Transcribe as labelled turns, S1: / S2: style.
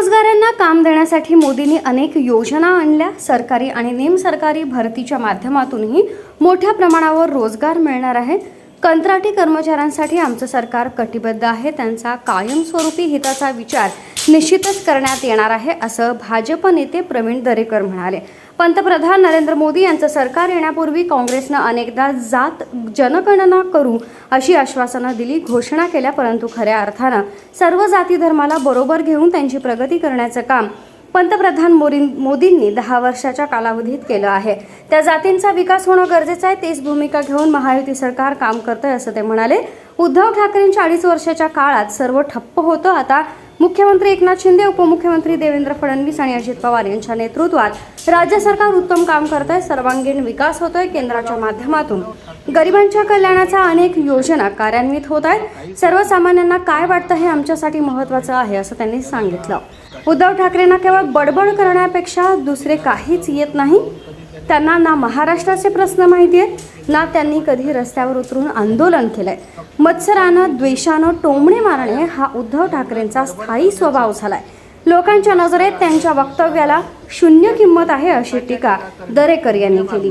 S1: बेरोजगारांना काम देण्यासाठी मोदींनी अनेक योजना आणल्या. सरकारी आणि निमसरकारी भरतीच्या माध्यमातूनही मोठ्या प्रमाणावर रोजगार मिळणार आहे. कंत्राटी कर्मचाऱ्यांसाठी आमचं सरकार कटिबद्ध आहे. त्यांचा कायमस्वरूपी हिताचा विचार निश्चितच करण्यात येणार आहे असं भाजप नेते प्रवीण दरेकर म्हणाले. पंतप्रधान नरेंद्र मोदी यांचं सरकार येण्यापूर्वी काँग्रेसनं अनेकदा जात जनगणना करू अशी आश्वासनं दिली घोषणा केल्या परंतु खऱ्या अर्थानं सर्व जाती धर्माला बरोबर घेऊन त्यांची प्रगती करण्याचं काम पंतप्रधान मोदी मोदींनी दहा वर्षाच्या कालावधीत केलं आहे. त्या जातींचा विकास होणं गरजेचं आहे तेच भूमिका घेऊन महायुती सरकार काम करतंय असं ते म्हणाले. उद्धव ठाकरेंच्या अडीच वर्षाच्या काळात सर्व ठप्प होतं आता मुख्यमंत्री एकनाथ शिंदे उपमुख्यमंत्री देवेंद्र फडणवीस आणि अजित पवार यांच्या नेतृत्वात राज्य सरकार उत्तम काम करत आहे सर्वांगीण विकास होतोय केंद्राच्या माध्यमातून. गरिबांच्या कल्याणाच्या अनेक योजना कार्यान्वित होत आहेत सर्वसामान्यांना काय वाटतं हे आमच्यासाठी महत्त्वाचं आहे असं त्यांनी सांगितलं. उद्धव ठाकरेंना केवळ बडबड करण्यापेक्षा दुसरे काहीच येत नाही. त्यांना ना महाराष्ट्राचे प्रश्न माहिती आहेत ना त्यांनी कधी रस्त्यावर उतरून आंदोलन केलंय. मत्सरानं द्वेषानं टोमणे मारणे हा उद्धव ठाकरेंचा स्थायी स्वभाव झालाय. लोकांच्या नजरेत त्यांच्या वक्तव्याला शून्य किंमत आहे अशी टीका दरेकर यांनी केली.